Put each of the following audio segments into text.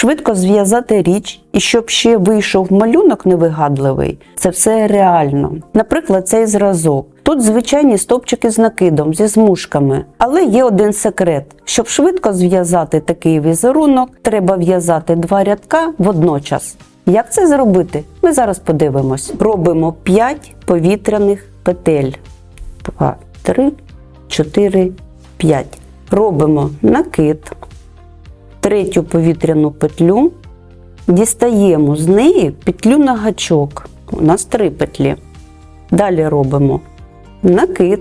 Швидко зв'язати річ і щоб ще вийшов малюнок невигадливий, це все реально. Наприклад, цей зразок. Тут звичайні стовпчики з накидом, зі змушками. Але є один секрет: щоб швидко зв'язати такий візерунок, треба в'язати два рядка водночас. Як це зробити? Ми зараз подивимось. Робимо 5 повітряних петель. 2, 3, 4, 5. Робимо накид, третю повітряну петлю, дістаємо з неї петлю на гачок. У нас три петлі. Далі робимо накид,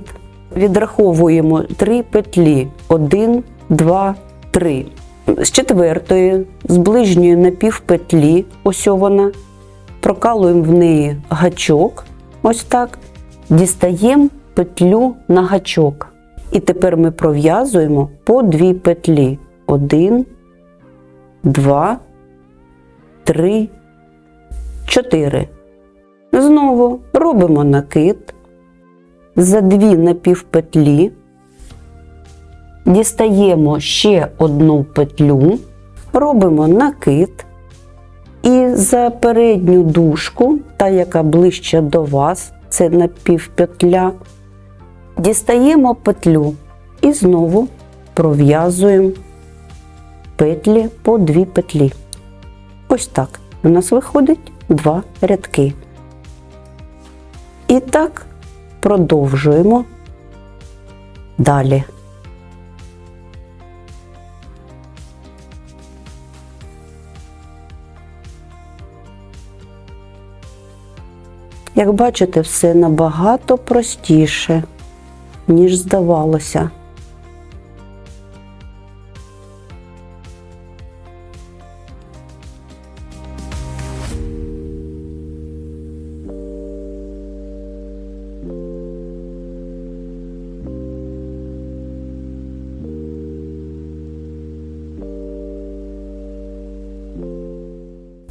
відраховуємо три петлі. 1, 2, 3. З четвертої, з ближньої напівпетлі, ось вона, прокалуємо в неї гачок, ось так, дістаємо петлю на гачок. І тепер ми пров'язуємо по дві петлі. Один, два, три, чотири. Знову робимо накид за дві напівпетлі, дістаємо ще одну петлю, робимо накид. І за передню дужку, та яка ближче до вас, це напівпетля, дістаємо петлю. І знову пров'язуємо петлі по дві петлі. Ось так. У нас виходить два рядки. І так продовжуємо далі. Як бачите, все набагато простіше, ніж здавалося.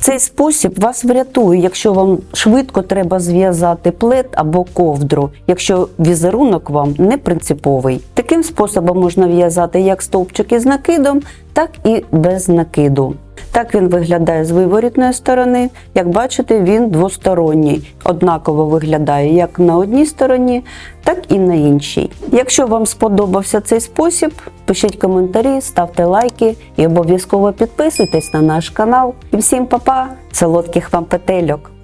Цей спосіб вас врятує, якщо вам швидко треба зв'язати плед або ковдру, якщо візерунок вам не принциповий. Таким способом можна в'язати як стовпчики з накидом, так і без накиду. Так він виглядає з виворітної сторони. Як бачите, він двосторонній. Однаково виглядає як на одній стороні, так і на іншій. Якщо вам сподобався цей спосіб, пишіть коментарі, ставте лайки і обов'язково підписуйтесь на наш канал. І всім па-па! солодких вам петельок!